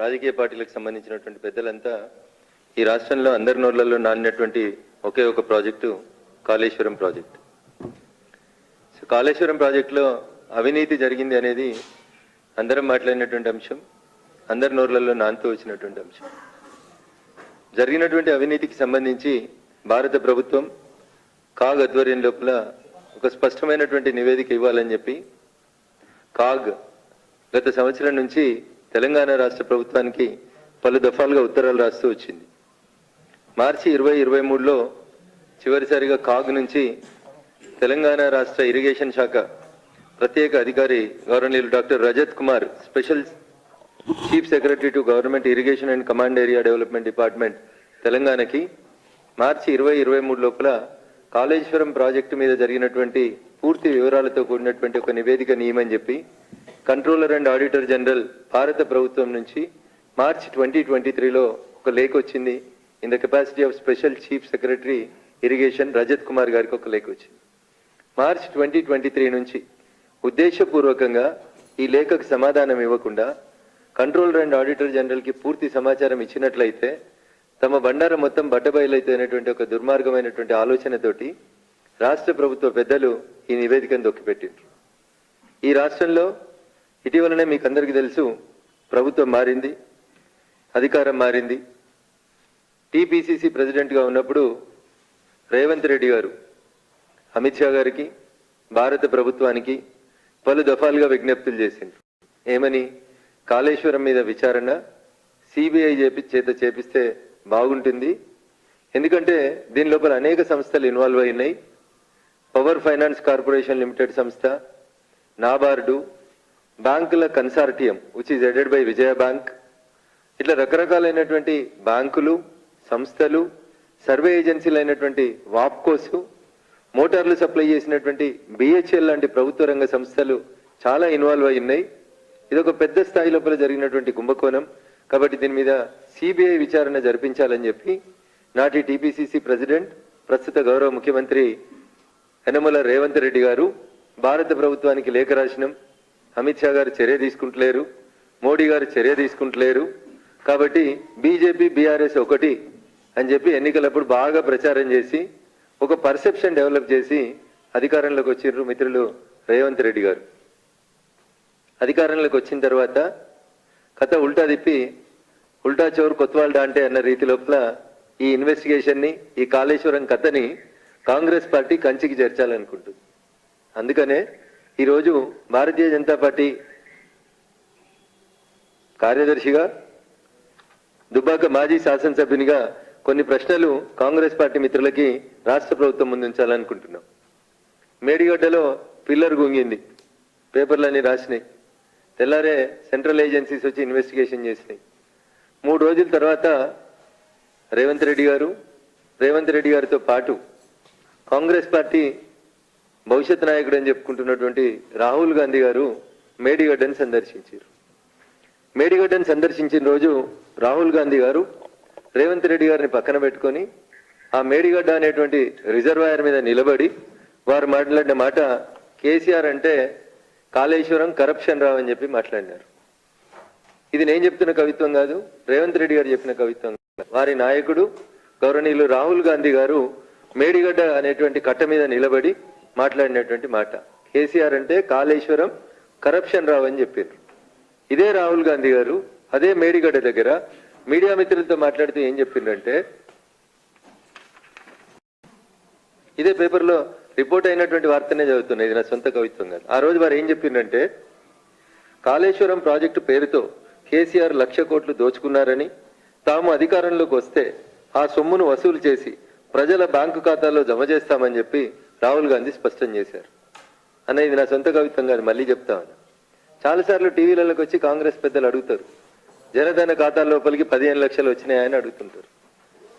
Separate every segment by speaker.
Speaker 1: రాజకీయ పార్టీలకు సంబంధించినటువంటి పెద్దలంతా ఈ రాష్ట్రంలో అందరి నోళ్ళలో నానినటువంటి ఒకే ఒక project Kaleshwaram project. So Kaleshwaram ప్రాజెక్టులో అవినీతి జరిగింది అనేది అందరం మాట్లాడినటువంటి అంశం అందరి నోర్లలో నానుతూ వచ్చినటువంటి అంశం. జరిగినటువంటి అవినీతికి సంబంధించి భారత ప్రభుత్వం కాగ్ ఆధ్వర్యం లోపల ఒక స్పష్టమైనటువంటి నివేదిక ఇవ్వాలని చెప్పి కాగ్ గత సంవత్సరం నుంచి తెలంగాణ రాష్ట్ర ప్రభుత్వానికి పలు దఫాలుగా ఉత్తరాలు రాస్తూ వచ్చింది. మార్చి ఇరవై ఇరవై మూడులో చివరిసారిగా కాగ్ నుంచి తెలంగాణ రాష్ట్ర ఇరిగేషన్ శాఖ ప్రత్యేక అధికారి గవర్నీయులు doctor Rajat Kumar special chief secretary to government irrigation and command area development department తెలంగాణకి మార్చి ఇరవై ఇరవై మూడు లోపల కాళేశ్వరం ప్రాజెక్టు మీద జరిగినటువంటి పూర్తి వివరాలతో కూడినటువంటి ఒక నివేదిక నియమని చెప్పి కంట్రోలర్ అండ్ ఆడిటర్ జనరల్ భారత ప్రభుత్వం నుంచి మార్చ్ ట్వంటీ ట్వంటీ త్రీలో ఒక లేఖ వచ్చింది. In the capacity of special chief secretary irrigation Rajat Kumar గారికి ఒక లేఖ వచ్చింది. మార్చ్ ట్వంటీ ట్వంటీ త్రీ నుంచి ఉద్దేశపూర్వకంగా ఈ లేఖకు సమాధానం ఇవ్వకుండా కంట్రోలర్ అండ్ ఆడిటర్ జనరల్కి పూర్తి సమాచారం ఇచ్చినట్లయితే తమ బండారం మొత్తం బట్టబయలైతే ఒక దుర్మార్గమైనటువంటి ఆలోచనతోటి రాష్ట్ర ప్రభుత్వ పెద్దలు ఈ నివేదికను దొక్కిపెట్టిండ్రు. ఈ రాష్ట్రంలో ఇటీవలనే మీకు అందరికీ తెలుసు ప్రభుత్వం మారింది అధికారం మారింది. టీపీసీసీ ప్రెసిడెంట్గా ఉన్నప్పుడు రేవంత్ రెడ్డి గారు అమిత్ షా గారికి భారత ప్రభుత్వానికి పలు దఫాలుగా విజ్ఞప్తులు చేసిండ్రు. ఏమని? కాళేశ్వరం మీద విచారణ సిబిఐ చేపి చేత చేపిస్తే బాగుంటుంది. ఎందుకంటే దీని లోపల అనేక సంస్థలు ఇన్వాల్వ్ అయినాయి. పవర్ ఫైనాన్స్ కార్పొరేషన్ లిమిటెడ్ సంస్థ నాబార్డు బ్యాంకుల consortium which is aided by Vijaya bank ఇట్లా రకరకాలైనటువంటి బ్యాంకులు సంస్థలు సర్వే ఏజెన్సీలు అయినటువంటి వాప్కోసు మోటార్లు సప్లై చేసినటువంటి బిహెచ్ఎల్ లాంటి ప్రభుత్వ రంగ సంస్థలు చాలా ఇన్వాల్వ్ అయి ఉన్నాయి. ఇది ఒక పెద్ద స్థాయి లోపల జరిగినటువంటి కుంభకోణం. కాబట్టి దీని మీద సిబిఐ విచారణ జరిపించాలని చెప్పి నాటి టీపీసీసీ ప్రెసిడెంట్ ప్రస్తుత గౌరవ ముఖ్యమంత్రి యనమల రేవంత్ రెడ్డి గారు భారత ప్రభుత్వానికి లేఖ రాసినాం. అమిత్ షా గారు చర్య తీసుకుంటలేరు మోడీ గారు చర్య తీసుకుంటలేరు. కాబట్టి బీజేపీ బీఆర్ఎస్ ఒకటి అని చెప్పి ఎన్నికలప్పుడు బాగా ప్రచారం చేసి ఒక పర్సెప్షన్ డెవలప్ చేసి అధికారంలోకి వచ్చిర్రు మిత్రులు రేవంత్ రెడ్డి గారు. అధికారంలోకి వచ్చిన తర్వాత కథ ఉల్టా తిప్పి ఉల్టా చోరు కొత్వాల్డా అంటే అన్న రీతి లోపల ఈ ఇన్వెస్టిగేషన్ని ఈ కాళేశ్వరం కథని కాంగ్రెస్ పార్టీ కంచికి చేర్చాలనుకుంటుంది. అందుకనే ఈరోజు భారతీయ జనతా పార్టీ కార్యదర్శిగా దుబ్బాక మాజీ శాసనసభ్యునిగా కొన్ని ప్రశ్నలు కాంగ్రెస్ పార్టీ మిత్రులకి రాష్ట్ర ప్రభుత్వం ముందుంచాలనుకుంటున్నాం. మేడిగడ్డలో పిల్లర్ గుంగింది. పేపర్లన్నీ రాసినాయి. తెల్లారే సెంట్రల్ ఏజెన్సీస్ వచ్చి ఇన్వెస్టిగేషన్ చేసినాయి. మూడు రోజుల తర్వాత రేవంత్ రెడ్డి గారు రేవంత్ రెడ్డి గారితో పాటు కాంగ్రెస్ పార్టీ భవిష్యత్ నాయకుడు అని చెప్పుకుంటున్నటువంటి రాహుల్ గాంధీ గారు మేడిగడ్డని సందర్శించారు. మేడిగడ్డని సందర్శించిన రోజు రాహుల్ గాంధీ గారు రేవంత్ రెడ్డి గారిని పక్కన పెట్టుకొని ఆ మేడిగడ్డ అనేటువంటి రిజర్వాయర్ మీద నిలబడి వారు మాట్లాడిన మాట కేసీఆర్ అంటే కాళేశ్వరం కరప్షన్ రావు అని చెప్పి మాట్లాడినారు. ఇది నేను చెప్తున్న కవిత్వం కాదు రేవంత్ రెడ్డి గారు చెప్పిన కవిత్వం వారి నాయకుడు గౌరవనీయులు రాహుల్ గాంధీ గారు మేడిగడ్డ అనేటువంటి కట్ట మీద నిలబడి మాట్లాడినటువంటి మాట. కేసీఆర్ అంటే కాళేశ్వరం కరప్షన్ రావు అని చెప్పారు. ఇదే రాహుల్ గాంధీ గారు అదే మేడిగడ్డ దగ్గర మీడియా మిత్రులతో మాట్లాడితే ఏం చెప్పిండ్రంటే ఇదే పేపర్లో రిపోర్ట్ అయినటువంటి వార్తనే చదువుతున్నా ఇది నా సొంత కవిత్వం కాదు. ఆ రోజు వారు ఏం చెప్పిందంటే కాళేశ్వరం ప్రాజెక్టు పేరుతో కేసీఆర్ లక్ష కోట్లు దోచుకున్నారని తాము అధికారంలోకి వస్తే ఆ సొమ్మును వసూలు చేసి ప్రజల బ్యాంకు ఖాతాల్లో జమ చేస్తామని చెప్పి రాహుల్ గాంధీ స్పష్టం చేశారు. అన్న ఇది నా సొంత కవిత్వం కాదు మళ్ళీ చెప్తామని చాలాసార్లు టీవీలలోకి వచ్చి కాంగ్రెస్ పెద్దలు అడుగుతారు. జనధన ఖాతా లోపలికి పదిహేను లక్షలు వచ్చినాయని అడుగుతుంటారు.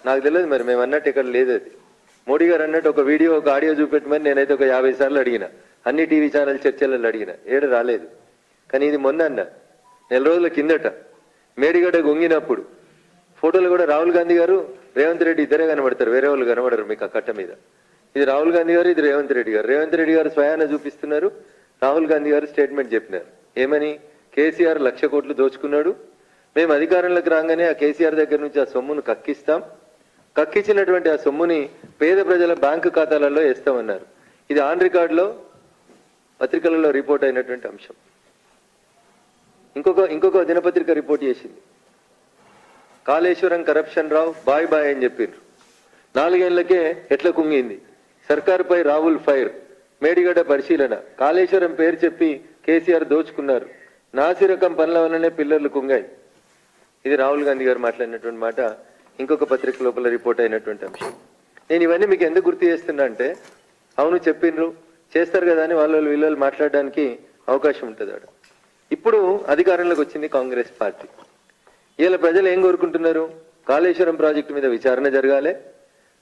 Speaker 1: నాకు తెలియదు మరి మేము అన్నట్టు ఇక్కడ లేదు అది. మోడీ గారు అన్నట్టు ఒక వీడియో ఒక ఆడియో చూపెట్టమని నేనైతే ఒక యాభై సార్లు అడిగిన. అన్ని టీవీ ఛానల్ చర్చలలో అడిగిన. ఏడు రాలేదు. కానీ ఇది మొన్న అన్న నెల రోజుల కిందట మేడిగడ్డ గొంగినప్పుడు ఫోటోలు కూడా రాహుల్ గాంధీ గారు రేవంత్ రెడ్డి ఇద్దరే కనబడతారు వేరే వాళ్ళు కనబడరు మీకు ఆ కట్ట మీద. ఇది రాహుల్ గాంధీ గారు ఇది రేవంత్ రెడ్డి గారు. రేవంత్ రెడ్డి గారు స్వయాన చూపిస్తున్నారు. రాహుల్ గాంధీ గారు స్టేట్మెంట్ చెప్పినారు. ఏమని? కేసీఆర్ లక్ష కోట్లు దోచుకున్నాడు. మేము అధికారంలోకి రాగానే ఆ కేసీఆర్ దగ్గర నుంచి ఆ సొమ్మును కక్కిస్తాం. కక్కించినటువంటి ఆ సొమ్ముని పేద ప్రజల బ్యాంకు ఖాతాలలో వేస్తామన్నారు. ఇది ఆన్ రికార్డులో పత్రికలలో రిపోర్ట్ అయినటువంటి అంశం. ఇంకొక ఇంకొక దినపత్రిక రిపోర్ట్ చేసింది. Kaleshwaram corruption Rao bye bye అని చెప్పిండ్రు నాలుగేళ్ళకే ఎట్ల కుంగింది? సర్కారుపై రాహుల్ ఫైర్ మేడిగడ్డ పరిశీలన. కాళేశ్వరం పేరు చెప్పి కేసీఆర్ దోచుకున్నారు. నాసిరకం పనుల వల్లనే పిల్లర్లు కుంగాయి. ఇది రాహుల్ గాంధీ గారు మాట్లాడినటువంటి మాట. ఇంకొక పత్రిక లోపల రిపోర్ట్ అయినటువంటి అంశం. నేను ఇవన్నీ మీకు ఎందుకు గుర్తు చేస్తున్నా అంటే అవును చెప్పిండ్రు చేస్తారు కదా అని వాళ్ళు వీళ్ళు మాట్లాడడానికి అవకాశం ఉంటుంది ఆడ. ఇప్పుడు అధికారంలోకి వచ్చింది కాంగ్రెస్ పార్టీ. ఇలా ప్రజలు ఏం కోరుకుంటున్నారు? కాళేశ్వరం ప్రాజెక్టు మీద విచారణ జరగాలి.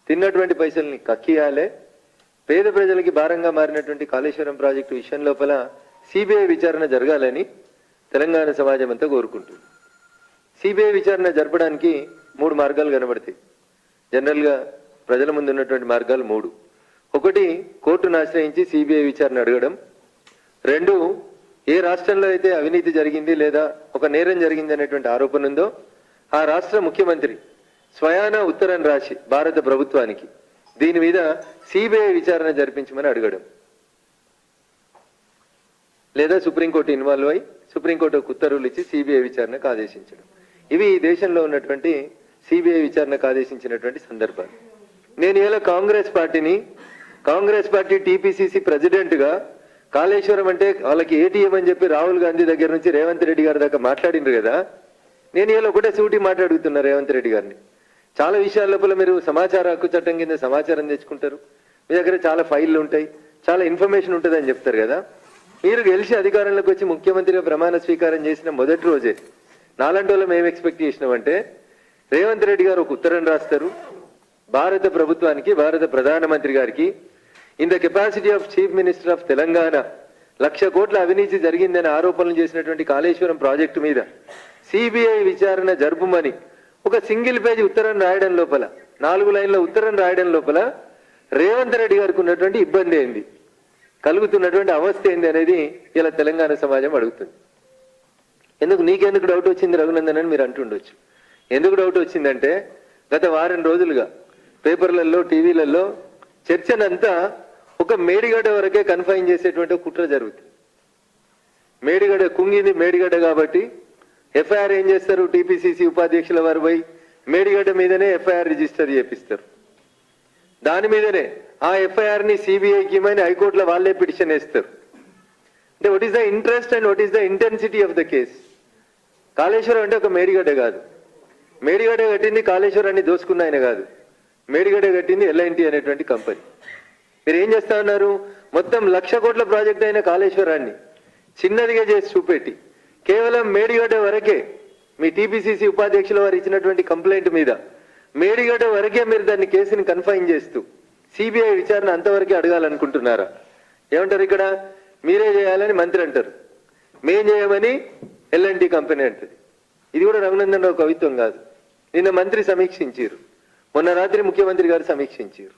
Speaker 1: తిన్నటువంటి పైసల్ని కక్కియాలి. పేద ప్రజలకి భారంగా మారినటువంటి కాళేశ్వరం ప్రాజెక్టు విషయం లోపల సిబిఐ విచారణ జరగాలని తెలంగాణ సమాజం అంతా కోరుకుంటుంది. సిబిఐ విచారణ జరపడానికి మూడు మార్గాలు కనబడతాయి. జనరల్గా ప్రజల ముందు ఉన్నటువంటి మార్గాలు మూడు. ఒకటి కోర్టును ఆశ్రయించి సిబిఐ విచారణ అడగడం. రెండు ఏ రాష్ట్రంలో అయితే అవినీతి జరిగింది లేదా ఒక నేరం జరిగింది అనేటువంటి ఆరోపణ ఉందో ఆ రాష్ట్ర ముఖ్యమంత్రి స్వయాన ఉత్తరం రాసి భారత ప్రభుత్వానికి దీని మీద సిబిఐ విచారణ జరిపించమని అడగడం. లేదా సుప్రీంకోర్టు ఇన్వాల్వ్ అయి సుప్రీంకోర్టు ఉత్తర్వులు ఇచ్చి సిబిఐ విచారణకు ఆదేశించడం. ఇవి ఈ దేశంలో ఉన్నటువంటి సిబిఐ విచారణకు ఆదేశించినటువంటి సందర్భాలు. నేను ఇలా కాంగ్రెస్ పార్టీని కాంగ్రెస్ పార్టీ టీపీసీసీ ప్రెసిడెంట్గా కాళేశ్వరం అంటే వాళ్ళకి ఏటీఎం అని చెప్పి రాహుల్ గాంధీ దగ్గర నుంచి రేవంత్ రెడ్డి గారి దాకా మాట్లాడిండ్రు కదా. నేను ఇలా ఒకటే సూటి మాట్లాడుతున్నా రేవంత్ రెడ్డి గారిని. చాలా విషయాల లోపల మీరు సమాచార హక్కు చట్టం కింద సమాచారం తెచ్చుకుంటారు. మీ దగ్గర చాలా ఫైళ్ళు ఉంటాయి. చాలా ఇన్ఫర్మేషన్ ఉంటుంది అని చెప్తారు కదా. మీరు గెలిచి అధికారంలోకి వచ్చి ముఖ్యమంత్రిగా ప్రమాణ స్వీకారం చేసిన మొదటి రోజే నాలంటి వాళ్ళం ఏం ఎక్స్పెక్ట్ చేసినామంటే రేవంత్ రెడ్డి గారు ఒక ఉత్తరం రాస్తారు. భారత ప్రభుత్వానికి భారత ప్రధానమంత్రి గారికి in the capacity of chief minister of Telangana లక్ష కోట్ల అవినీతి జరిగిందని ఆరోపణలు చేసినటువంటి కాళేశ్వరం ప్రాజెక్టు మీద సిబిఐ విచారణ జరుపుమని ఒక సింగిల్ పేజీ ఉత్తరం రాయడం లోపల నాలుగు లైన్ల ఉత్తరం రాయడం లోపల రేవంత్ రెడ్డి గారికి ఉన్నటువంటి ఇబ్బంది ఏంది? కలుగుతున్నటువంటి అవస్థ ఏంది అనేది ఇలా తెలంగాణ సమాజం అడుగుతుంది. ఎందుకు నీకెందుకు డౌట్ వచ్చింది రఘునందన్ అని మీరు అంటుండొచ్చు. ఎందుకు డౌట్ వచ్చిందంటే గత వారం రోజులుగా పేపర్లలో టీవీలలో చర్చనంతా ఒక మేడిగడ్డ వరకే కన్ఫైన్ చేసేటువంటి కుట్ర జరుగుతుంది. మేడిగడ్డ కుంగింది మేడిగడ్డ కాబట్టి ఎఫ్ఐఆర్ ఏం చేస్తారు? టీపీసీసీ ఉపాధ్యక్షుల వారు పోయి మేడిగడ్డ మీదనే ఎఫ్ఐఆర్ రిజిస్టర్ చేపిస్తారు. దాని మీదనే ఆ ఎఫ్ఐఆర్ని సిబిఐకి ఇమ్మని హైకోర్టులో వాళ్ళే పిటిషన్ వేస్తారు. అంటే what is the interest and what is the intensity of the case Kaleshwaram అంటే ఒక మేడిగడ్డ కాదు. మేడిగడ్డ కట్టింది కాళేశ్వరాన్ని దోసుకున్న ఆయన కాదు. మేడిగడ్డ కట్టింది ఎల్ఐన్టీ అనేటువంటి కంపెనీ. మీరు ఏం చేస్తా ఉన్నారు? మొత్తం లక్ష కోట్ల ప్రాజెక్ట్ అయిన కాళేశ్వరాన్ని చిన్నదిగా చేసి చూపెట్టి కేవలం మేడిగడ్డ వరకే మీ టీపీసీసీ ఉపాధ్యక్షుల వారు ఇచ్చినటువంటి కంప్లైంట్ మీద మేడిగడ్డ వరకే మీరు దాన్ని కేసుని కన్ఫైన్ చేస్తూ సిబిఐ విచారణ అంతవరకే అడగాలనుకుంటున్నారా? ఏమంటారు ఇక్కడ? మీరే చేయాలని మంత్రి అంటారు. మేం చేయమని ఎల్ఎన్టీ కంపెనీ అంటది. ఇది కూడా రఘునందన్ రావు కవిత్వం కాదు. నిన్న మంత్రి సమీక్షించారు. మొన్న రాత్రి ముఖ్యమంత్రి గారు సమీక్షించారు.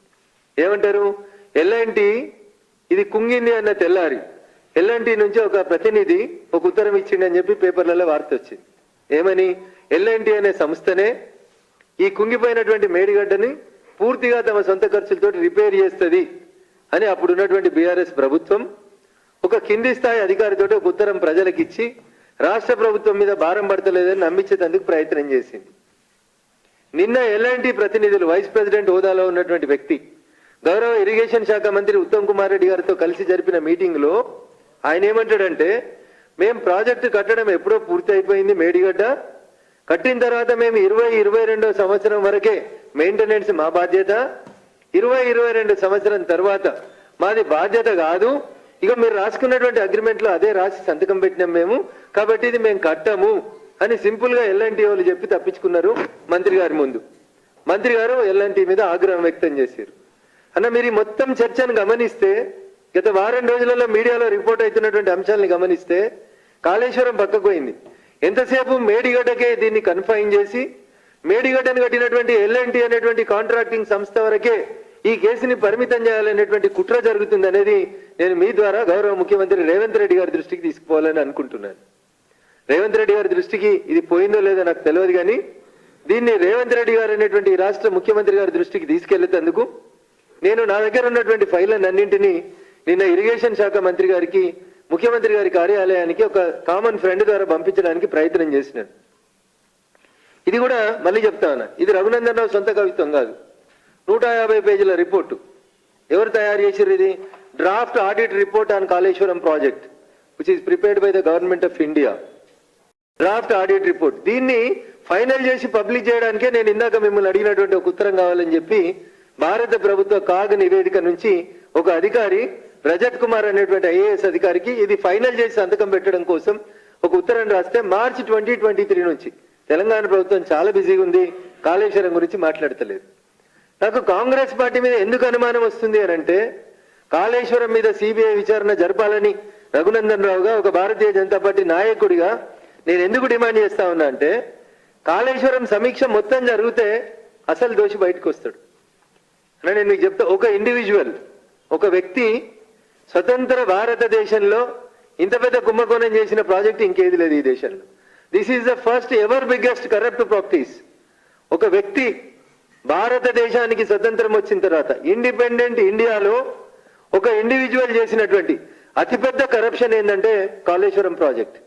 Speaker 1: ఏమంటారు? ఎల్ఎన్టీ ఇది కుంగింది అన్న తెల్లారి ఎల్ఎన్టీ నుంచి ఒక ప్రతినిధి ఒక ఉత్తరం ఇచ్చిండని చెప్పి పేపర్లలో వార్త వచ్చింది. ఏమని? ఎల్ఎన్టీ అనే సంస్థనే ఈ కుంగిపోయినటువంటి మేడిగడ్డని పూర్తిగా తమ సొంత ఖర్చులతో రిపేర్ చేస్తుంది అని అప్పుడు ఉన్నటువంటి బీఆర్ఎస్ ప్రభుత్వం ఒక కింది స్థాయి అధికారితో ఒక ఉత్తరం ప్రజలకిచ్చి రాష్ట్ర ప్రభుత్వం మీద భారం పడతలేదని నమ్మించేందుకు ప్రయత్నం చేసింది. నిన్న ఎల్ఎన్టీ ప్రతినిధులు వైస్ ప్రెసిడెంట్ హోదాలో ఉన్నటువంటి వ్యక్తి గౌరవ ఇరిగేషన్ శాఖ మంత్రి ఉత్తమ్ కుమార్ రెడ్డి గారితో కలిసి జరిపిన మీటింగ్లో ఆయన ఏమంటాడంటే మేము ప్రాజెక్టు కట్టడం ఎప్పుడో పూర్తి అయిపోయింది మేడిగడ్డ. కట్టిన తర్వాత మేము ఇరవై ఇరవై రెండో సంవత్సరం వరకే మెయింటెనెన్స్ మా బాధ్యత. ఇరవై ఇరవై రెండు సంవత్సరం తర్వాత మాది బాధ్యత కాదు. ఇక మీరు రాసుకున్నటువంటి అగ్రిమెంట్లో అదే రాసి సంతకం పెట్టినాం మేము. కాబట్టి ఇది మేము కట్టము. అని సింపుల్గా ఎల్ఎన్టీ వాళ్ళు చెప్పి తప్పించుకున్నారు మంత్రి గారి ముందు. మంత్రి గారు ఎల్ఎన్టీ మీద ఆగ్రహం వ్యక్తం చేశారు. అన్న మీరు మొత్తం చర్చను గమనిస్తే గత వారం రోజులలో మీడియాలో రిపోర్ట్ అవుతున్నటువంటి అంశాలను గమనిస్తే కాళేశ్వరం పక్కకు పోయింది. ఎంతసేపు మేడిగడ్డకే దీన్ని కన్ఫైన్ చేసి మేడిగడ్డను కట్టినటువంటి ఎల్ఎన్టీ అనేటువంటి కాంట్రాక్టింగ్ సంస్థ వరకే ఈ కేసుని పరిమితం చేయాలనేటువంటి కుట్ర జరుగుతుంది అనేది నేను మీ ద్వారా గౌరవ ముఖ్యమంత్రి రేవంత్ రెడ్డి గారి దృష్టికి తీసుకుపోవాలని అనుకుంటున్నాను. రేవంత్ రెడ్డి గారి దృష్టికి ఇది పోయిందో లేదో నాకు తెలియదు కానీ దీన్ని రేవంత్ రెడ్డి గారు అనేటువంటి రాష్ట్ర ముఖ్యమంత్రి గారి దృష్టికి తీసుకెళ్ళేందుకు నేను నా దగ్గర ఉన్నటువంటి ఫైళ్ళని అన్నింటినీ నిన్న ఇరిగేషన్ శాఖ మంత్రి గారికి ముఖ్యమంత్రి గారి కార్యాలయానికి ఒక కామన్ ఫ్రెండ్ ద్వారా పంపించడానికి ప్రయత్నం చేసినాను ఇది కూడా మళ్ళీ చెప్తా ఉన్నా. ఇది రఘునందన్ రావు సొంత కవిత్వం కాదు. నూట యాభై పేజీల రిపోర్టు. ఎవరు తయారు చేసారు ఇది? Draft audit report on Kaleshwaram project which is prepared by the government of India draft audit report. దీన్ని ఫైనల్ చేసి పబ్లిష్ చేయడానికే నేను ఇందాక మిమ్మల్ని అడిగినటువంటి ఒక ఉత్తరం కావాలని చెప్పి భారత ప్రభుత్వ కాగ్ నివేదిక నుంచి ఒక అధికారి రజత్ కుమార్ అనేటువంటి ఐఏఎస్ అధికారికి ఇది ఫైనల్ చేసి సంతకం పెట్టడం కోసం ఒక ఉత్తరం రాస్తే మార్చి ట్వంటీ ట్వంటీ త్రీ నుంచి. తెలంగాణ ప్రభుత్వం చాలా బిజీగా ఉంది. కాళేశ్వరం గురించి మాట్లాడతలేదు. నాకు కాంగ్రెస్ పార్టీ మీద ఎందుకు అనుమానం వస్తుంది అని అంటే కాళేశ్వరం మీద సిబిఐ విచారణ జరపాలని రఘునందన్ రావుగా ఒక భారతీయ జనతా పార్టీ నాయకుడిగా నేను ఎందుకు డిమాండ్ చేస్తా ఉన్నా అంటే కాళేశ్వరం సమీక్ష మొత్తం జరిగితే అసలు దోషి బయటకు వస్తాడు. అని నేను మీకు చెప్తా ఒక ఇండివిజువల్ ఒక వ్యక్తి స్వతంత్ర భారతదేశంలో ఇంత పెద్ద కుంభకోణం చేసిన ప్రాజెక్ట్ ఇంకేది లేదు ఈ దేశంలో. This is the first ever biggest corrupt practice ఒక వ్యక్తి భారతదేశానికి స్వతంత్రం వచ్చిన తర్వాత ఇండిపెండెంట్ ఇండియాలో ఒక ఇండివిజువల్ చేసినటువంటి అతిపెద్ద కరప్షన్ ఏంటంటే కాళేశ్వరం ప్రాజెక్ట్.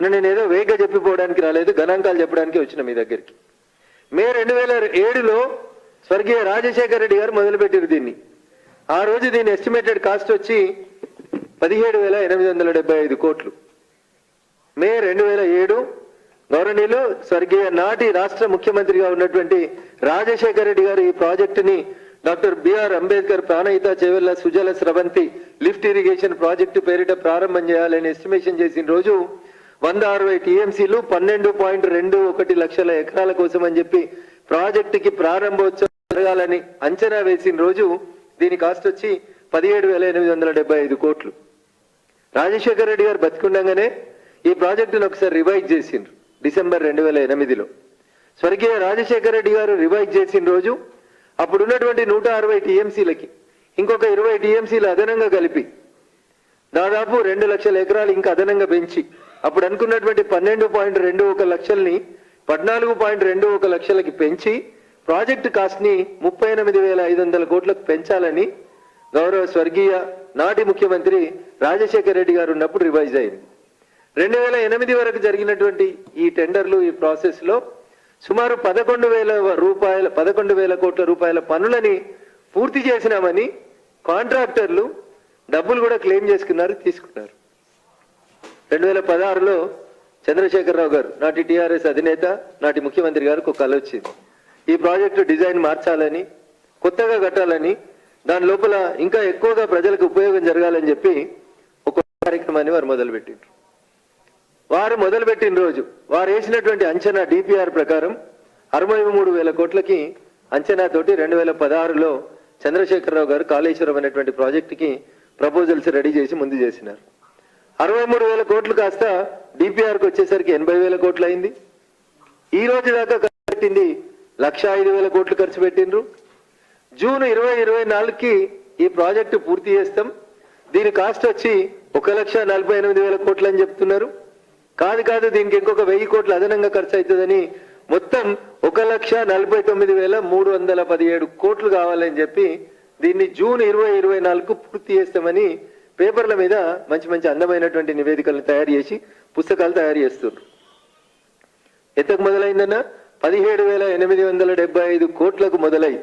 Speaker 1: అని నేను ఏదో వేగ చెప్పిపోవడానికి రాలేదు గణాంకాలు చెప్పడానికి వచ్చిన మీ దగ్గరికి. మే రెండు వేల ఏడులో స్వర్గీయ రాజశేఖర రెడ్డి గారు మొదలుపెట్టారు దీన్ని. ఆ రోజు దీని ఎస్టిమేటెడ్ కాస్ట్ వచ్చి పదిహేడు వేల ఎనిమిది వందల డెబ్బై ఐదు కోట్లు. మే రెండు వేల ఏడు గౌరవనీయులు స్వర్గీయ నాటి రాష్ట్ర ముఖ్యమంత్రిగా ఉన్నటువంటి రాజశేఖర రెడ్డి గారు ఈ ప్రాజెక్టుని doctor B R Ambedkar Pranahita Chevella Sujala Sravanthi lift irrigation project పేరిట ప్రారంభం చేయాలని ఎస్టిమేషన్ చేసిన రోజు వంద అరవై టీఎంసీలు పన్నెండు పాయింట్ రెండు ఒకటి లక్షల ఎకరాల కోసం అని చెప్పి ప్రాజెక్టుకి ప్రారంభోత్సవం జరగాలని అంచనా వేసిన రోజు దీని కాస్ట్ వచ్చి పదిహేడు వేల ఎనిమిది వందల డెబ్బై ఐదు కోట్లు. రాజశేఖర రెడ్డి గారు బతికుండగానే ఈ ప్రాజెక్టును ఒకసారి రివైజ్ చేసిండ్రు డిసెంబర్ రెండు వేల ఎనిమిదిలో. స్వర్గీయ రాజశేఖర రెడ్డి గారు రివైజ్ చేసిన రోజు అప్పుడు ఉన్నటువంటి నూట అరవై టీఎంసీలకి ఇంకొక ఇరవై టీఎంసీలు అదనంగా కలిపి దాదాపు రెండు లక్షల ఎకరాలు ఇంకా అదనంగా పెంచి అప్పుడు అనుకున్నటువంటి పన్నెండు పాయింట్ రెండు ఒక లక్షల్ని పద్నాలుగు పాయింట్ రెండు ఒక లక్షలకి పెంచి ప్రాజెక్టు కాస్ట్ని ముప్పై ఎనిమిది వేల ఐదు వందల కోట్లకు పెంచాలని గౌరవ స్వర్గీయ నాటి ముఖ్యమంత్రి రాజశేఖర రెడ్డి గారు ఉన్నప్పుడు రివైజ్ అయింది. రెండు వేల ఎనిమిది వరకు జరిగినటువంటి ఈ టెండర్లు ఈ ప్రాసెస్లో సుమారు పదకొండు వేల రూపాయల పదకొండు వేల కోట్ల రూపాయల పనులని పూర్తి చేసినామని కాంట్రాక్టర్లు డబ్బులు కూడా క్లెయిమ్ చేసుకున్నారు తీసుకున్నారు. రెండు వేల పదహారులో చంద్రశేఖరరావు గారు నాటి టిఆర్ఎస్ అధినేత నాటి ముఖ్యమంత్రి గారికి ఒక కళ వచ్చింది. ఈ ప్రాజెక్టు డిజైన్ మార్చాలని కొత్తగా కట్టాలని దాని లోపల ఇంకా ఎక్కువగా ప్రజలకు ఉపయోగం జరగాలని చెప్పి ఒక కార్యక్రమాన్ని వారు మొదలుపెట్టిండ్రు. వారు మొదలుపెట్టిన రోజు వారు వేసినటువంటి అంచనా డిపిఆర్ ప్రకారం అరవై మూడు వేల కోట్లకి అంచనా తోటి రెండు వేల పదహారులో చంద్రశేఖరరావు గారు కాళేశ్వరం అనేటువంటి ప్రాజెక్టుకి ప్రపోజల్స్ రెడీ చేసి ముందు చేసినారు. అరవై మూడు వేల కోట్లు కాస్త డిపిఆర్కి వచ్చేసరికి ఎనభై వేల కోట్లు అయింది. ఈ రోజు దాకా కట్టింది లక్ష ఐదు వేల కోట్లు ఖర్చు పెట్టిండ్రు. జూన్ ఇరవై ఇరవై నాలుగుకి ఈ ప్రాజెక్టు పూర్తి చేస్తాం. దీని కాస్ట్ వచ్చి ఒక లక్ష నలభై ఎనిమిది వేల కోట్లు అని చెప్తున్నారు. కాదు కాదు దీనికి ఇంకొక వెయ్యి కోట్లు అదనంగా ఖర్చు అవుతుందని మొత్తం ఒక లక్ష నలభై తొమ్మిది వేల మూడు వందల పదిహేడు కోట్లు కావాలని చెప్పి దీన్ని జూన్ ఇరవై ఇరవై నాలుగు పూర్తి చేస్తామని పేపర్ల మీద మంచి మంచి అందమైనటువంటి నివేదికలను తయారు చేసి పుస్తకాలు తయారు చేస్తున్నారు. ఎంతకు మొదలైందన్నా? పదిహేడు వేల ఎనిమిది వందల డెబ్బై ఐదు కోట్లకు మొదలై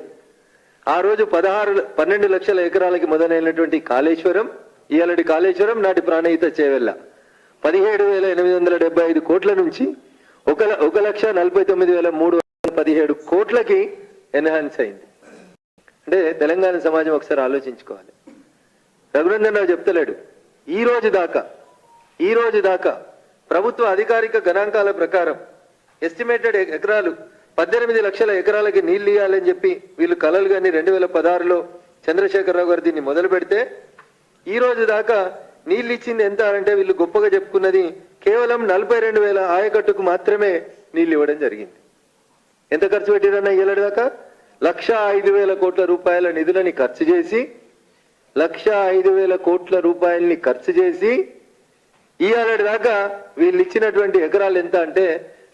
Speaker 1: ఆ రోజు పదహారు పన్నెండు లక్షల ఎకరాలకి మొదలైనటువంటి కాళేశ్వరం ఇయాలటి కాళేశ్వరం నాటి ప్రాణహిత చేవెళ్ళ. పదిహేడు వేల ఎనిమిది వందల డెబ్బై ఐదు కోట్ల నుంచి ఒక ల- ఒక లక్ష నలభై తొమ్మిది వేల మూడు వందల పదిహేడు కోట్లకి ఎన్హాన్స్ అయింది. అంటే తెలంగాణ సమాజం ఒకసారి ఆలోచించుకోవాలి. రఘునందన్ రావు చెప్తలేడు ఈ రోజు దాకా ఈ రోజు దాకా ప్రభుత్వ అధికారిక గణాంకాల ప్రకారం ఎస్టిమేటెడ్ ఎకరాలు పద్దెనిమిది లక్షల ఎకరాలకి నీళ్ళు ఇవ్వాలని చెప్పి వీళ్ళు కలలు కానీ రెండు వేల పదహారులో చంద్రశేఖరరావు గారు దీన్ని మొదలు పెడితే ఈ రోజు దాకా నీళ్ళు ఇచ్చింది ఎంత అంటే వీళ్ళు గొప్పగా చెప్పుకున్నది కేవలం నలభై రెండు వేల ఆయకట్టుకు మాత్రమే నీళ్ళు ఇవ్వడం జరిగింది. ఎంత ఖర్చు పెట్టారన్న ఇవ్వలేడు దాకా? లక్ష ఐదు వేల కోట్ల రూపాయల నిధులని ఖర్చు చేసి లక్ష ఐదు వేల కోట్ల రూపాయల్ని ఖర్చు చేసి ఇవాళ దాకా వీళ్ళు ఇచ్చినటువంటి ఎకరాలు ఎంత అంటే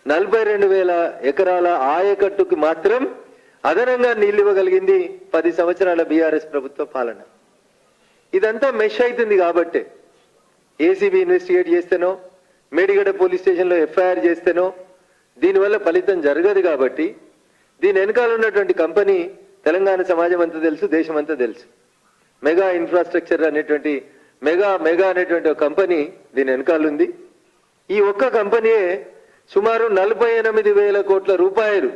Speaker 1: నలభై రెండు వేల ఎకరాల ఆయకట్టుకి మాత్రం అదనంగా నీళ్ళు ఇవ్వగలిగింది పది సంవత్సరాల బీఆర్ఎస్ ప్రభుత్వ పాలన. ఇదంతా మెష్ అవుతుంది కాబట్టే ఏసీబీ ఇన్వెస్టిగేట్ చేస్తేనో మేడిగడ పోలీస్ స్టేషన్లో ఎఫ్ఐఆర్ చేస్తేనో దీనివల్ల ఫలితం జరగదు కాబట్టి దీని వెనకాల ఉన్నటువంటి కంపెనీ తెలంగాణ సమాజం అంతా తెలుసు దేశం అంతా తెలుసు. మెగా ఇన్ఫ్రాస్ట్రక్చర్ అనేటువంటి మెగా మెగా అనేటువంటి ఒక కంపెనీ దీని వెనకాల ఉంది. ఈ ఒక్క కంపెనీయే సుమారు నలభై ఎనిమిది వేల కోట్ల రూపాయలు.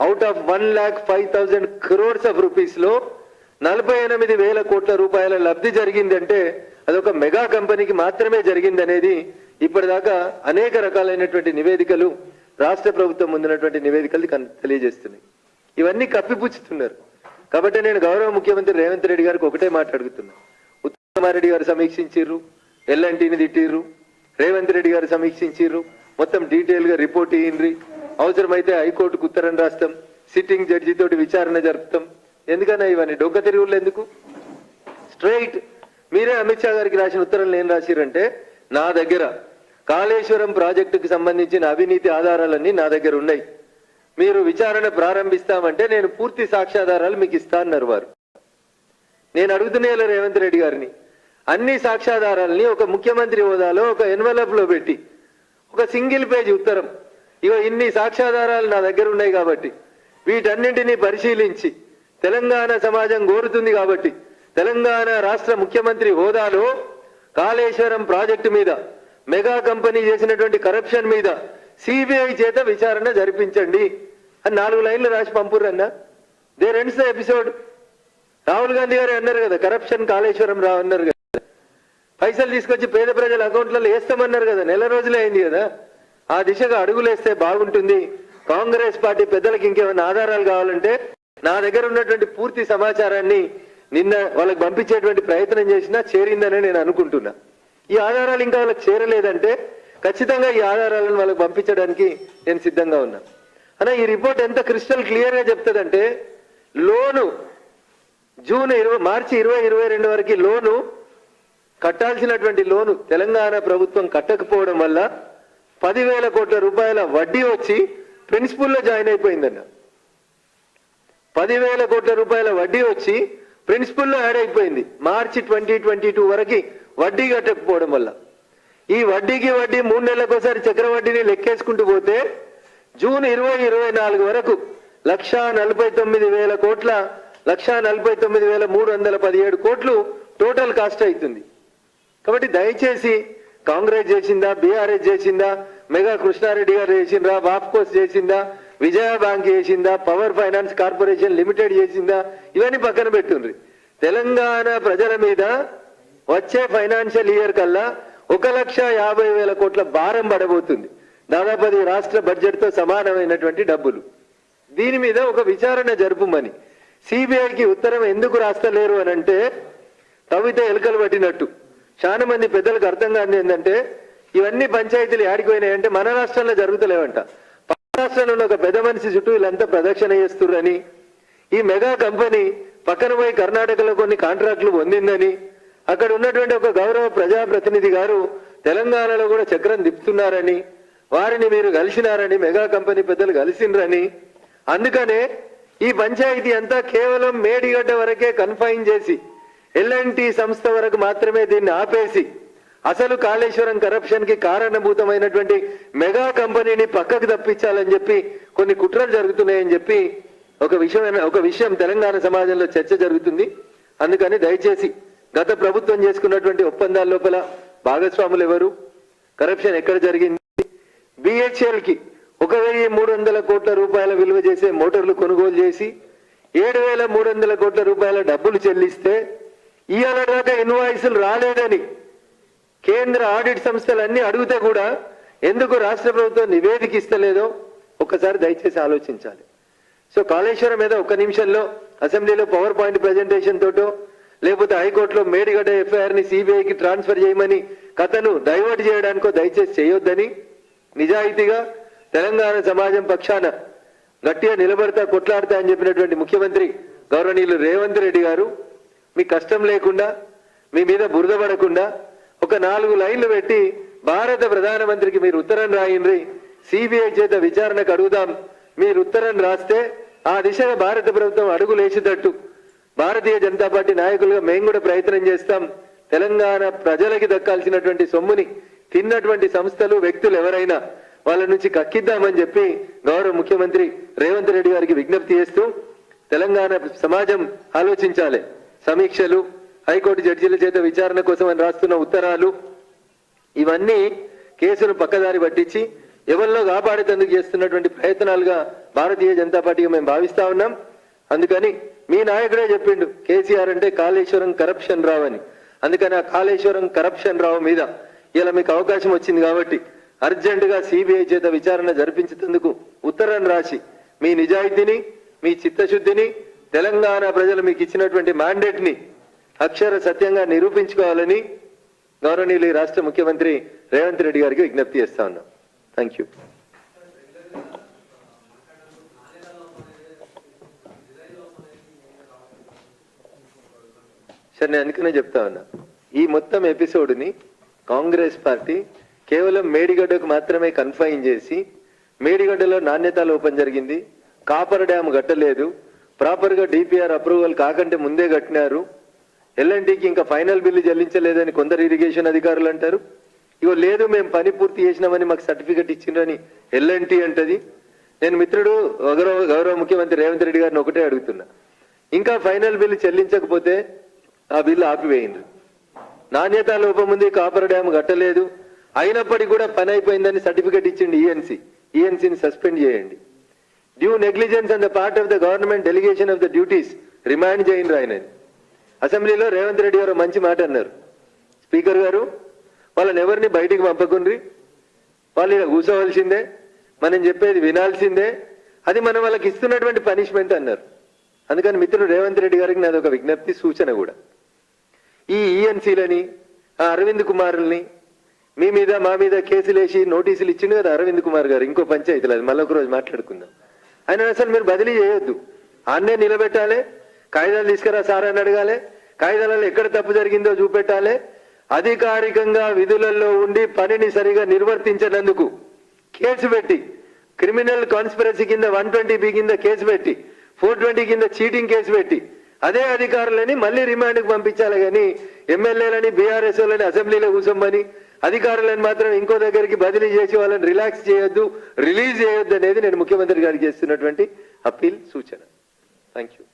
Speaker 1: Out of one lakh five thousand crores of రూపీస్లో నలభై ఎనిమిది వేల కోట్ల రూపాయల లబ్ధి జరిగిందంటే అదొక మెగా కంపెనీకి మాత్రమే జరిగింది అనేది ఇప్పటిదాకా అనేక రకాలైనటువంటి నివేదికలు రాష్ట్ర ప్రభుత్వం ముందున్నటువంటి నివేదికలు తెలియజేస్తున్నాయి. ఇవన్నీ కప్పిపుచ్చుతున్నారు. కాబట్టి నేను గౌరవ ముఖ్యమంత్రి రేవంత్ రెడ్డి గారికి ఒకటే మాట్లాడుతున్నా రెడ్డి గారు సమీక్షించిర్రు ఎల్ఎన్టీని తిట్టిర్రు రేవంత్ రెడ్డి గారు సమీక్షించిర్రు మొత్తం డీటెయిల్గా రిపోర్ట్ ఇయ్యండి. అవసరమైతే హైకోర్టుకు ఉత్తరం రాస్తాం. సిట్టింగ్ జడ్జి తోటి విచారణ జరుపుతాం. ఎందుకన్నా ఇవన్నీ డొక్క తిరుగులు ఎందుకు? స్ట్రైట్. మీరే అమిత్ షా గారికి రాసిన ఉత్తరంలో ఏం రాసిరంటే నా దగ్గర కాళేశ్వరం ప్రాజెక్టుకు సంబంధించిన అవినీతి ఆధారాలన్నీ నా దగ్గర ఉన్నాయి. మీరు విచారణ ప్రారంభిస్తామంటే నేను పూర్తి సాక్ష్యాధారాలు మీకు ఇస్తా అన్నారు వారు. నేను అడుగుతున్నా రేవంత్ రెడ్డి గారిని అన్ని సాక్ష్యాధారాలని ఒక ముఖ్యమంత్రి హోదాలో ఒక ఎన్వలప్లో పెట్టి ఒక సింగిల్ పేజ్ ఉత్తరం. ఇగో ఇన్ని సాక్ష్యాధారాలు నా దగ్గర ఉన్నాయి కాబట్టి వీటన్నింటినీ పరిశీలించి తెలంగాణ సమాజం కోరుతుంది కాబట్టి తెలంగాణ రాష్ట్ర ముఖ్యమంత్రి హోదాలో కాళేశ్వరం ప్రాజెక్టు మీద మెగా కంపెనీ చేసినటువంటి కరప్షన్ మీద సిబిఐ చేత విచారణ జరిపించండి అని నాలుగు లైన్లు రాసి పంపుర్రన్నా. There ends the episode Rahul Gandhi గారు అన్నారు కదా కరప్షన్ కాళేశ్వరం రావు అన్నారు పైసలు తీసుకొచ్చి పేద ప్రజల అకౌంట్లలో వేస్తామన్నారు కదా నెల రోజులే అయింది కదా. ఆ దిశగా అడుగులేస్తే బాగుంటుంది. కాంగ్రెస్ పార్టీ పెద్దలకు ఇంకేమైనా ఆధారాలు కావాలంటే నా దగ్గర ఉన్నటువంటి పూర్తి సమాచారాన్ని నిన్న వాళ్ళకి పంపించేటువంటి ప్రయత్నం చేసినా చేరిందని నేను అనుకుంటున్నా. ఈ ఆధారాలు ఇంకా వాళ్ళకి చేరలేదంటే ఖచ్చితంగా ఈ ఆధారాలను వాళ్ళకి పంపించడానికి నేను సిద్ధంగా ఉన్నా. అన్న ఈ రిపోర్ట్ ఎంత క్రిస్టల్ క్లియర్గా చెప్తుందంటే లోను జూన్ ఇరవై మార్చి ఇరవై ఇరవై రెండు వరకు లోను కట్టాల్సినటువంటి లోను తెలంగాణ ప్రభుత్వం కట్టకపోవడం వల్ల పదివేల కోట్ల రూపాయల వడ్డీ వచ్చి ప్రిన్సిపల్లో జాయిన్ అయిపోయిందన్న. పదివేల కోట్ల రూపాయల వడ్డీ వచ్చి ప్రిన్సిపల్లో యాడ్ అయిపోయింది. మార్చి ట్వంటీ ట్వంటీ టూ వరకు వడ్డీ కట్టకపోవడం వల్ల. ఈ వడ్డీకి వడ్డీ మూడు నెలలకు ఒకసారి చక్రవడ్డీని లెక్కేసుకుంటూ పోతే జూన్ ఇరవై ఇరవై నాలుగు వరకు లక్షా నలభై తొమ్మిది వేల కోట్ల లక్షా నలభై తొమ్మిది వేల మూడు వందల పదిహేడు కోట్లు టోటల్ కాస్ట్ అవుతుంది. కాబట్టి దయచేసి కాంగ్రెస్ చేసిందా బీఆర్ఎస్ చేసిందా మెగా కృష్ణారెడ్డి గారు చేసిందా వాప్కోస్ చేసిందా విజయ బ్యాంక్ చేసిందా పవర్ ఫైనాన్స్ కార్పొరేషన్ లిమిటెడ్ చేసిందా ఇవన్నీ పక్కన పెట్టుండ్రి. తెలంగాణ ప్రజల మీద వచ్చే ఫైనాన్షియల్ ఇయర్ కల్లా ఒక లక్ష యాభై వేల కోట్ల భారం పడబోతుంది. దాదాపు అది రాష్ట్ర బడ్జెట్తో సమానమైనటువంటి డబ్బులు. దీని మీద ఒక విచారణ జరుపుమని సిబిఐకి ఉత్తరం ఎందుకు రాస్తలేరు అని అంటే తవ్వితే ఎలుకలు పట్టినట్టు. చాలా మంది పెద్దలకు అర్థం కాదు ఏంటంటే ఇవన్నీ పంచాయతీలు ఆడిపోయినాయంటే మన రాష్ట్రంలో జరుగుతలేవంట. పక్క రాష్ట్రంలో ఉన్న ఒక పెద్ద మనిషి చుట్టూ వీళ్ళంతా ప్రదక్షిణ చేస్తుర్రని ఈ మెగా కంపెనీ పక్కన పోయి కర్ణాటకలో కొన్ని కాంట్రాక్టులు పొందిందని అక్కడ ఉన్నటువంటి ఒక గౌరవ ప్రజాప్రతినిధి గారు తెలంగాణలో కూడా చక్రం దిప్తున్నారని వారిని మీరు కలిసినారని మెగా కంపెనీ పెద్దలు కలిసిండ్రని అందుకనే ఈ పంచాయతీ అంతా కేవలం మేడిగడ్డ వరకే కన్ఫైన్ చేసి ఎల్ఎన్టీ సంస్థ వరకు మాత్రమే దీన్ని ఆపేసి అసలు కాళేశ్వరం కరప్షన్కి కారణభూతమైనటువంటి మెగా కంపెనీని పక్కకు తప్పించాలని చెప్పి కొన్ని కుట్రలు జరుగుతున్నాయని చెప్పి ఒక విషయం ఒక విషయం తెలంగాణ సమాజంలో చర్చ జరుగుతుంది. అందుకని దయచేసి గత ప్రభుత్వం చేసుకున్నటువంటి ఒప్పందాల లోపల భాగస్వాములు ఎవరు? కరప్షన్ ఎక్కడ జరిగింది? బిహెచ్ఎల్కి ఒక వెయ్యి మూడు వందల కోట్ల రూపాయల విలువ చేసే మోటార్లు కొనుగోలు చేసి ఏడు వేల మూడు వందల కోట్ల రూపాయల డబ్బులు చెల్లిస్తే ఇవాళ దాకా ఇన్వాయిస్లు రాలేదని కేంద్ర ఆడిట్ సంస్థలన్నీ అడిగితే కూడా ఎందుకు రాష్ట్ర ప్రభుత్వం నివేదిక ఇస్తలేదో ఒక్కసారి దయచేసి ఆలోచించాలి. సో కాళేశ్వరం మీద ఒక నిమిషంలో అసెంబ్లీలో పవర్ పాయింట్ ప్రజెంటేషన్ తోటో లేకపోతే హైకోర్టులో మేడిగడ్డ ఎఫ్ఐఆర్ని సిబిఐకి ట్రాన్స్ఫర్ చేయమని కథను డైవర్ట్ చేయడానికో దయచేసి చేయొద్దని నిజాయితీగా తెలంగాణ సమాజం పక్షాన గట్టిగా నిలబడతా కొట్లాడతా అని చెప్పినటువంటి ముఖ్యమంత్రి గౌరవనీయులు రేవంత్ రెడ్డి గారు మీ కష్టం లేకుండా మీ మీద బురద పడకుండా ఒక నాలుగు లైన్లు పెట్టి భారత ప్రధానమంత్రికి మీరు ఉత్తరం రాయండి. సిబిఐ చేత విచారణకు అడుగుదాం. మీరు ఉత్తరం రాస్తే ఆ దిశగా భారత ప్రభుత్వం అడుగులేసేటట్టు భారతీయ జనతా పార్టీ నాయకులుగా మేము కూడా ప్రయత్నం చేస్తాం. తెలంగాణ ప్రజలకి దక్కాల్సినటువంటి సొమ్ముని తిన్నటువంటి సంస్థలు వ్యక్తులు ఎవరైనా వాళ్ళ నుంచి కక్కిద్దామని చెప్పి గౌరవ ముఖ్యమంత్రి రేవంత్ రెడ్డి గారికి విజ్ఞప్తి చేస్తూ తెలంగాణ సమాజం ఆలోచించాలి. సమీక్షలు హైకోర్టు జడ్జీల చేత విచారణ కోసం అని రాస్తున్న ఉత్తరాలు ఇవన్నీ కేసును పక్కదారి పట్టించి ఎవరిలో కాపాడేందుకు చేస్తున్నటువంటి ప్రయత్నాలుగా భారతీయ జనతా పార్టీగా మేము భావిస్తా ఉన్నాం. అందుకని మీ నాయకుడే చెప్పిండు కేసీఆర్ అంటే కాళేశ్వరం కరప్షన్ రావు అని. అందుకని ఆ కాళేశ్వరం కరప్షన్ రావు మీద ఇలా మీకు అవకాశం వచ్చింది కాబట్టి అర్జెంటుగా సిబిఐ చేత విచారణ జరిపించేందుకు ఉత్తరం రాసి మీ నిజాయితీని మీ చిత్తశుద్ధిని తెలంగాణ ప్రజలు మీకు ఇచ్చినటువంటి మ్యాండేట్ని అక్షర సత్యంగా నిరూపించుకోవాలని గౌరవనీయులు రాష్ట్ర ముఖ్యమంత్రి రేవంత్ రెడ్డి గారికి విజ్ఞప్తి చేస్తా ఉన్నాం. థ్యాంక్ యూ సరే నేను అందుకనే చెప్తా ఉన్నా. ఈ మొత్తం ఎపిసోడ్ని కాంగ్రెస్ పార్టీ కేవలం మేడిగడ్డకు మాత్రమే కన్ఫైన్ చేసి మేడిగడ్డలో నాణ్యత లోపం జరిగింది. కాపర్ డ్యామ్ కట్టలేదు. ప్రాపర్గా డిపిఆర్ అప్రూవల్ కాకంటే ముందే కట్టినారు. ఎల్ఎన్టీకి ఇంకా ఫైనల్ బిల్లు చెల్లించలేదని కొందరు ఇరిగేషన్ అధికారులు అంటారు. ఇగో లేదు మేము పని పూర్తి చేసినామని మాకు సర్టిఫికెట్ ఇచ్చిండ్రని ఎల్ఎన్టీ అంటది. నేను మిత్రుడు గౌరవ గౌరవ ముఖ్యమంత్రి రేవంత్ రెడ్డి గారిని ఒకటే అడుగుతున్నా. ఇంకా ఫైనల్ బిల్లు చెల్లించకపోతే ఆ బిల్లు ఆపివేయండి నాణ్యత లోపం ఉంది కాపర్ డ్యామ్ కట్టలేదు. అయినప్పటికీ కూడా పని అయిపోయిందని సర్టిఫికెట్ ఇచ్చిండి ఈఎన్సీ ఈఎన్సీని సస్పెండ్ చేయండి. Due negligence and the part of the government delegation of the duties remind చేయండి ఆయన అసెంబ్లీలో రేవంత్ రెడ్డి గారు మంచి మాట అన్నారు. స్పీకర్ గారు వాళ్ళని ఎవరిని బయటికి పంపకుండ్రి? వాళ్ళు ఇలా కూర్చోవలసిందే మనం చెప్పేది వినాల్సిందే. అది మనం వాళ్ళకి ఇస్తున్నటువంటి పనిష్మెంట్ అన్నారు. అందుకని మిత్రుడు రేవంత్ రెడ్డి గారికి నాది ఒక విజ్ఞప్తి సూచన కూడా. ఈ ఈఎన్సీలని ఆ అరవింద్ కుమారుల్ని మీ మీద మా మీద కేసులు వేసి నోటీసులు ఇచ్చిండు కదా అరవింద్ కుమార్ గారు ఇంకో పంచాయతీలు అది మళ్ళొక రోజు మాట్లాడుకుందాం. ఆయన అసలు మీరు బదిలీ చేయొద్దు. అన్నే నిలబెట్టాలి కాగితాలు తీసుకురా సార్ అని అడగాలి కాగితాలలో ఎక్కడ తప్పు జరిగిందో చూపెట్టాలి. అధికారికంగా విధులలో ఉండి పనిని సరిగా నిర్వర్తించనందుకు కేసు పెట్టి క్రిమినల్ కాన్స్పిరసీ కింద వన్ ట్వంటీ బి కింద కేసు పెట్టి ఫోర్ ట్వంటీ కింద చీటింగ్ కేసు పెట్టి అదే అధికారులని మళ్ళీ రిమాండ్కి పంపించాలి కానీ ఎమ్మెల్యేలని బీఆర్ఎస్ఓలని అసెంబ్లీలో కూర్చోమని అధికారులను మాత్రం ఇంకో దగ్గరికి బదిలీ చేసి వాళ్ళని రిలాక్స్ చేయొద్దు రిలీజ్ చేయొద్దు అనేది నేను ముఖ్యమంత్రి గారికి చేస్తున్నటువంటి అప్పీల్ సూచన. Thank you